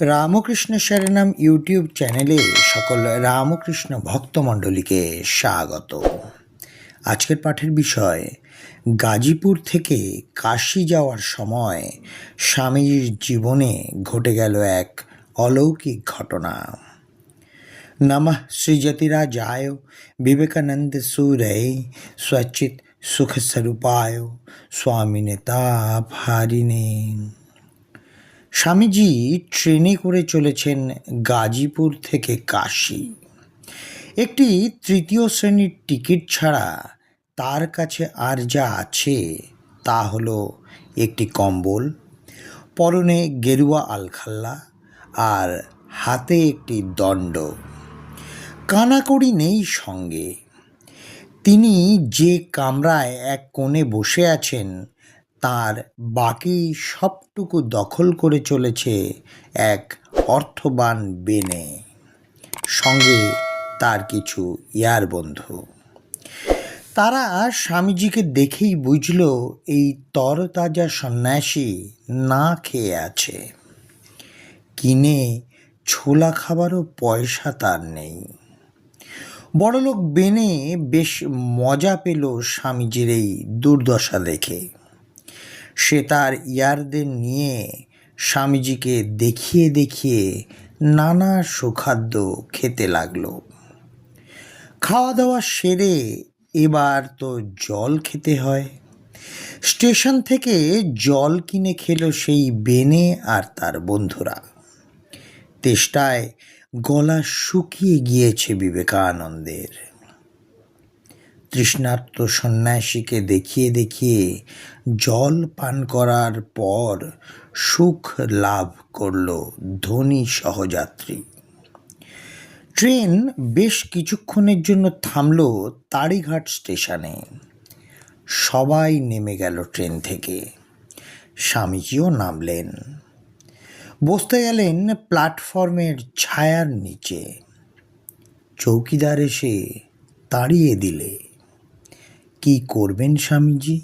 Ramakrishna শরণাম YouTube চ্যানেলে সকল রামকৃষ্ণ ভক্তমণ্ডলীকে স্বাগত। আজকের পাঠের বিষয়, গাজীপুর থেকে কাশি যাওয়ার সময় স্বামীজির জীবনে ঘটে গেল এক অলৌকিক ঘটনা। নমঃ শ্রীজ্যোতিরাজায় বিবেকানন্দ সুরে স্বচিত সুখস্বরূপায়, স্বামী নেতা হারিনে স্বামীজি ট্রেনে করে চলেছেন গাজীপুর থেকে কাশি। একটি তৃতীয় শ্রেণির টিকিট ছাড়া তার কাছে আর যা আছে তা হলো একটি কম্বল, পরনে গেরুয়া আলখাল্লা আর হাতে একটি দণ্ড। কানাকড়ি নেই সঙ্গে। তিনি যে কামরায় এক কোণে বসে আছেন তার বাকি সবটুকু দখল করে চলেছে এক অর্থবান বেনে। সঙ্গে তার কিছু ইয়ার বন্ধু। তারা স্বামীজিকে দেখেই বুঝল এই তরতাজা সন্ন্যাসী না খেয়ে আছে। কিনে ছোলা খাবারও পয়সা তার নেই। বড়লোক বেনে বেশ মজা পেল স্বামীজির এই দুর্দশা দেখে। সে তার ইয়ারদের নিয়ে স্বামীজিকে দেখিয়ে দেখিয়ে নানা সুখাদ্য খেতে লাগল। খাওয়া দাওয়া সেরে এবার তো জল খেতে হয়। স্টেশন থেকে জল কিনে খেলো সেই বেনে আর তার বন্ধুরা। তেষ্টায় গলা শুকিয়ে গিয়েছে বিবেকানন্দের। তৃষ্ণার্ত সন্ন্যাসীকে দেখিয়ে দেখিয়ে জল পান করার পর সুখ লাভ করল ধনী সহযাত্রী। ট্রেন বেশ কিছুক্ষণের জন্য থামল তাড়িঘাট স্টেশনে। সবাই নেমে গেল ট্রেন থেকে। স্বামীজিও নামলেন। বসতে গেলেন প্ল্যাটফর্মের ছায়ার নিচে। চৌকিদার এসে তাড়িয়ে দিলে। কি করবেন স্বামীজি?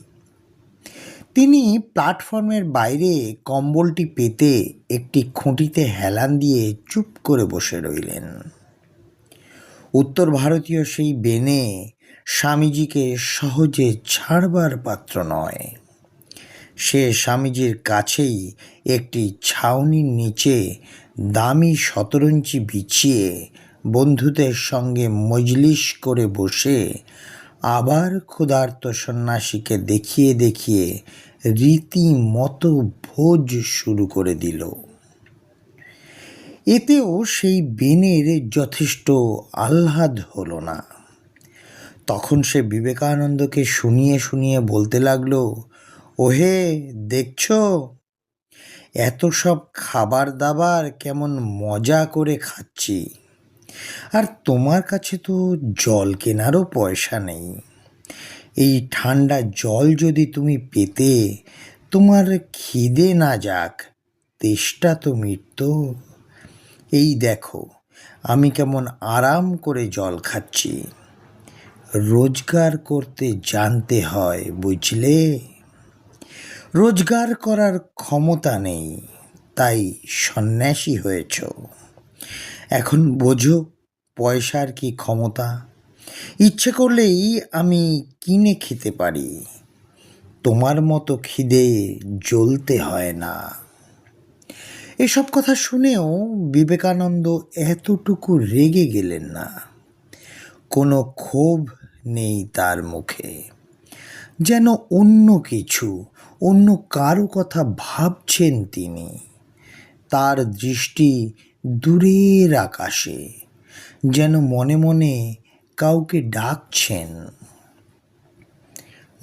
তিনি প্ল্যাটফর্মের বাইরে কম্বলটি পেতে একটি খুঁটিতে হেলান দিয়ে চুপ করে বসে রইলেন। উত্তর ভারতীয় সেই বেনে স্বামীজিকে সহজে ছাড়বার পাত্র নয়। সে স্বামীজির কাছেই একটি ছাউনির নিচে দামি শতরঞ্চি বিছিয়ে বন্ধুদের সঙ্গে মজলিস করে বসে আবার ক্ষুধার্ত সন্ন্যাসীকে দেখিয়ে দেখিয়ে রীতিমতো ভোজ শুরু করে দিল। এতেও সেই বেনের যথেষ্ট আহ্লাদ হলো না। তখন সে বিবেকানন্দকে শুনিয়ে শুনিয়ে বলতে লাগল, ওহে, দেখছ? এত সব খাবার দাবার কেমন মজা করে খাচ্ছি। আর তোমার কাছে তো জল কেনারও পয়সা নেই। এই ঠান্ডা জল যদি তুমি পেতে, তোমার খিদে না যাক, তেষ্টা তো মিটত। এই দেখো, আমি কেমন আরাম করে জল খাচ্ছি। রোজগার করতে জানতে হয়, বুঝলে? রোজগার করার ক্ষমতা নেই, তাই সন্ন্যাসী হয়েছ। এখন বোঝো পয়সার কি ক্ষমতা। ইচ্ছে করলেই আমি কিনে খেতে পারি। তোমার মতো খিদে জ্বলতে হয় না। এসব কথা শুনেও বিবেকানন্দ এতটুকু রেগে গেলেন না। কোনো ক্ষোভ নেই তার মুখে। যেন অন্য কিছু, অন্য কারও কথা ভাবছেন তিনি। তার দৃষ্টি দূরের আকাশে যেন মনে মনে কাউকে ডাকছেন।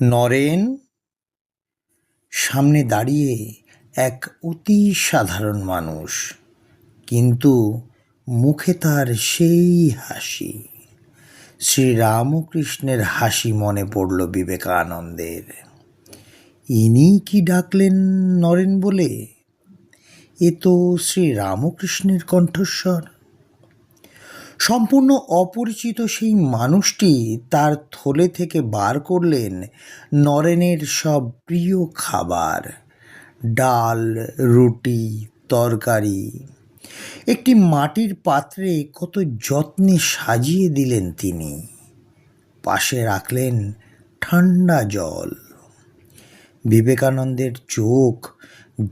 নরেন সামনে দাঁড়িয়ে এক অতি সাধারণ মানুষ, কিন্তু মুখে তার সেই হাসি। শ্রীরামকৃষ্ণের হাসি মনে পড়ল বিবেকানন্দের। ইনি কি ডাকলেন নরেন বলে? এ তো শ্রী রামকৃষ্ণের কণ্ঠস্বর। সম্পূর্ণ অপরিচিত সেই মানুষটি তার থলে থেকে বার করলেন নরেনের সব প্রিয় খাবার, ডাল, রুটি, তরকারি। একটি মাটির পাত্রে কত যত্নে সাজিয়ে দিলেন তিনি। পাশে রাখলেন ঠান্ডা জল। বিবেকানন্দের চোখ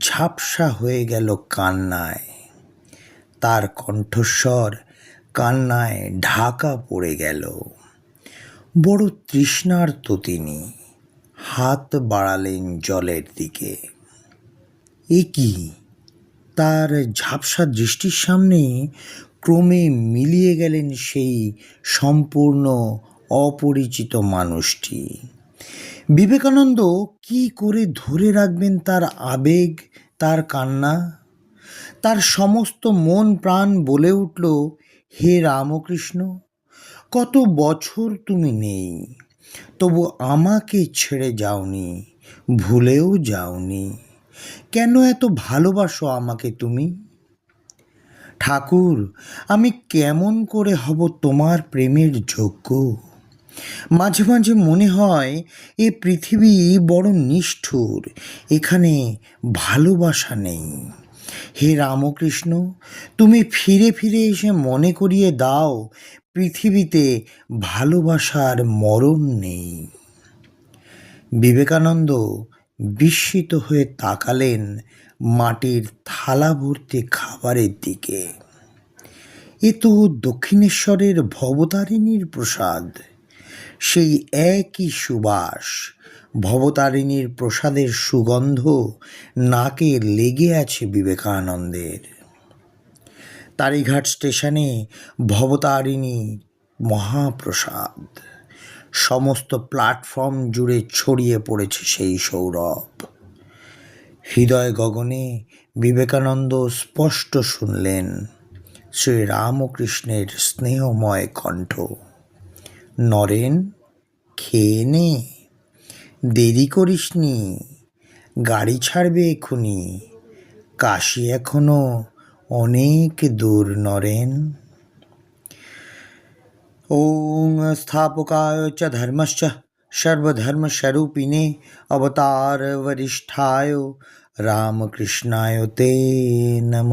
ঝাপসা হয়ে গেল কান্নায়। তার কণ্ঠস্বর কান্নায় ঢাকা পড়ে গেল। বড় তৃষ্ণার্ত তিনি, হাত বাড়ালেন জলের দিকে। এ কি? তার ঝাপসা দৃষ্টির সামনে ক্রমে মিলিয়ে গেলেন সেই সম্পূর্ণ অপরিচিত মানুষটি। বিবেকানন্দ কি করে ধরে রাখবেন তার আবেগ, তার কান্না? তার সমস্ত মন প্রাণ বলে উঠল, হে রামকৃষ্ণ, কত বছর তুমি নেই, তবু আমাকে ছেড়ে যাওনি, ভুলেও যাওনি। কেন এত ভালোবাসো আমাকে তুমি? ঠাকুর, আমি কেমন করে হব তোমার প্রেমের যোগ্য? মাঝে মাঝে মনে হয় এ পৃথিবী বড় নিষ্ঠুর, এখানে ভালোবাসা নেই। হে রামকৃষ্ণ, তুমি ফিরে ফিরে এসে মনে করিয়ে দাও, পৃথিবীতে ভালোবাসার মরণ নেই। বিবেকানন্দ বিস্মিত হয়ে তাকালেন মাটির থালা ভর্তি খাবারের দিকে। এ তো দক্ষিণেশ্বরের ভবতারিণীর প্রসাদ। সেই একই সুবাস ভবতারিণীর প্রসাদের সুগন্ধ নাকে লেগে আছে বিবেকানন্দের। তারিঘাট স্টেশনে ভবতারিণী মহাপ্রসাদ। সমস্ত প্ল্যাটফর্ম জুড়ে ছড়িয়ে পড়েছে সেই সৌরভ। হৃদয় গগনে বিবেকানন্দ স্পষ্ট শুনলেন শ্রী রামকৃষ্ণের স্নেহময় কণ্ঠ। নরেন, খেয়ে নে। দেরি করিসনি গাড়ি ছাড়বে এক্ষুনি কাশি এখনও অনেক দূর, নরেন। ওং স্থাপকায় চ ধর্মশ্চ সর্বধর্মস্বরূপিণে অবতার বরিষ্ঠায় রামকৃষ্ণায় তে নম।